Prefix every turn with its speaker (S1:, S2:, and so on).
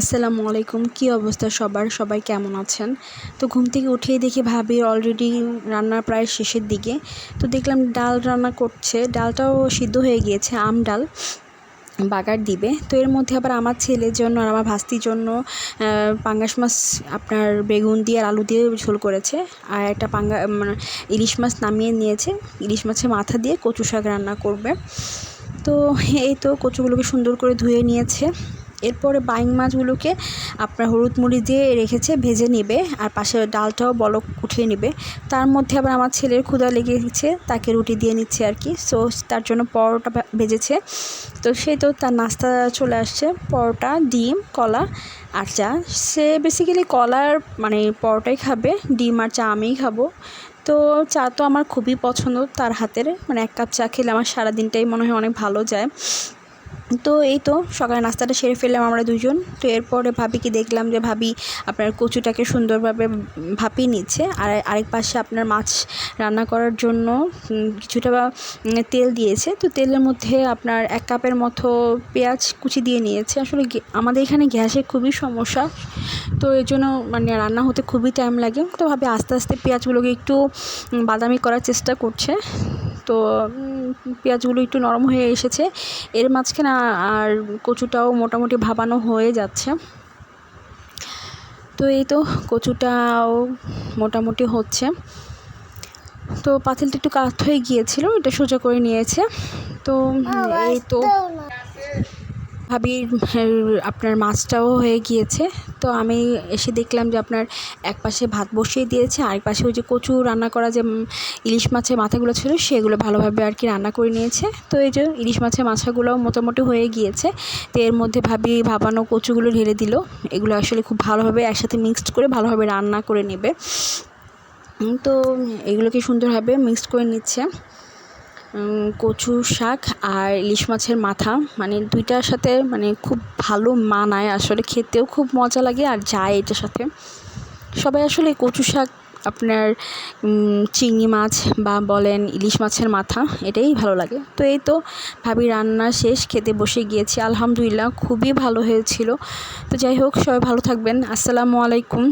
S1: আসসালামু আলাইকুম, কী অবস্থা সবার? সবাই কেমন আছেন? তো ঘুম থেকে উঠেই দেখি ভাবি অলরেডি রান্না প্রায় শেষের দিকে। তো দেখলাম ডাল রান্না করছে, ডালটাও সিদ্ধ হয়ে গিয়েছে, আম ডাল বাগার দিবে। তো এর মধ্যে আবার আমার ছেলের জন্য আর আমার ভাস্তির জন্য পাঙ্গাস মাছ আপনার বেগুন দিয়ে আর আলু দিয়ে ঝোল করেছে। আর একটা পাঙ্গা মানে ইলিশ মাছ নামিয়ে নিয়েছে। ইলিশ মাছের মাথা দিয়ে কচু শাক রান্না করবে। তো এই তো কচুগুলোকে সুন্দর করে ধুয়ে নিয়েছে। এরপরে বাইং মাছগুলোকে আপনার হলুদ মুড়ি দিয়ে রেখেছে, ভেজে নেবে আর পাশে ডালটাও বলক উঠিয়ে নেবে। তার মধ্যে আবার আমার ছেলের ক্ষুদা লেগে গেছে তাকে রুটি দিয়ে নিচ্ছে আর কি। সো, তার জন্য পরোটা ভেজেছে। তো সে তো তার নাস্তা চলে আসছে, পরোটা, ডিম, কলা আর চা। সে বেসিক্যালি কলার মানে পরোটাই খাবে, ডিম আর চা আমিই খাব। তো চা তো আমার খুবই পছন্দ তার হাতের। মানে এক কাপ চা খেলে আমার সারাদিনটাই মনে হয় অনেক ভালো যায়। তো এই তো, সকালে নাস্তাটা সেরে ফেললাম আমরা দুজন। তো এরপরে ভাবিকে দেখলাম যে ভাবি আপনার কচুটাকে সুন্দরভাবে ভাপিয়ে নিচ্ছে। আর আরেক পাশে আপনার মাছ রান্না করার জন্য কিছুটা বা তেল দিয়েছে। তো তেলের মধ্যে আপনার এক কাপের মতো পেঁয়াজ কুচি দিয়ে নিয়েছে। আসলে আমাদের এখানে গ্যাসের খুবই সমস্যা। তো এই জন্য মানে রান্না হতে খুবই টাইম লাগে। তো ভাবে আস্তে আস্তে পেঁয়াজগুলোকে একটু বাদামি করার চেষ্টা করছে। তো পেঁয়াজগুলো একটু নরম হয়ে এসেছে। এর মাঝখানে আর কচুটাও মোটামুটি ভাবানো হয়ে যাচ্ছে। তো এই তো কচুটাও মোটামুটি হচ্ছে। তো পাতিলটা একটু কাত হয়ে গিয়েছিল এটা সোজা করে নিয়েছে। তো এই তো ভাবির আপনার মাছটাও হয়ে গিয়েছে। তো আমি এসে দেখলাম যে আপনার এক পাশে ভাত বসিয়ে দিয়েছে, আরেক পাশে ওই যে কচু রান্না করা যে ইলিশ মাছের মাথাগুলো ছিল, সেগুলো ভালোভাবে আর কি রান্না করে নিয়েছে। তো এই যে ইলিশ মাছের মাথাগুলোও মোটামুটি হয়ে গিয়েছে। তো এর মধ্যে ভাবি ভাবানো কচুগুলো ঢেলে দিল। এগুলো আসলে খুব ভালোভাবে একসাথে মিক্সড করে ভালোভাবে রান্না করে নেবে। তো এগুলোকে সুন্দরভাবে মিক্সড করে নিচ্ছে। কচু শাক আর ইলিশ মাছের মাথা। মানে দুইটার সাথে মানে খুব ভালো মানায় আসলে। খেতেও খুব মজা লাগে আর যায় এটার সাথে। সবাই আসলে কচু শাক, আপনার চিংড়ি মাছ বা বলেন ইলিশ মাছের মাথা, এটাই ভালো লাগে। তো এই তো ভাবি রান্না শেষ, খেতে বসে গিয়েছি। আলহামদুলিল্লাহ খুবই ভালো হয়েছিল। তো যাই হোক, সবাই ভালো থাকবেন। আসসালামু আলাইকুম।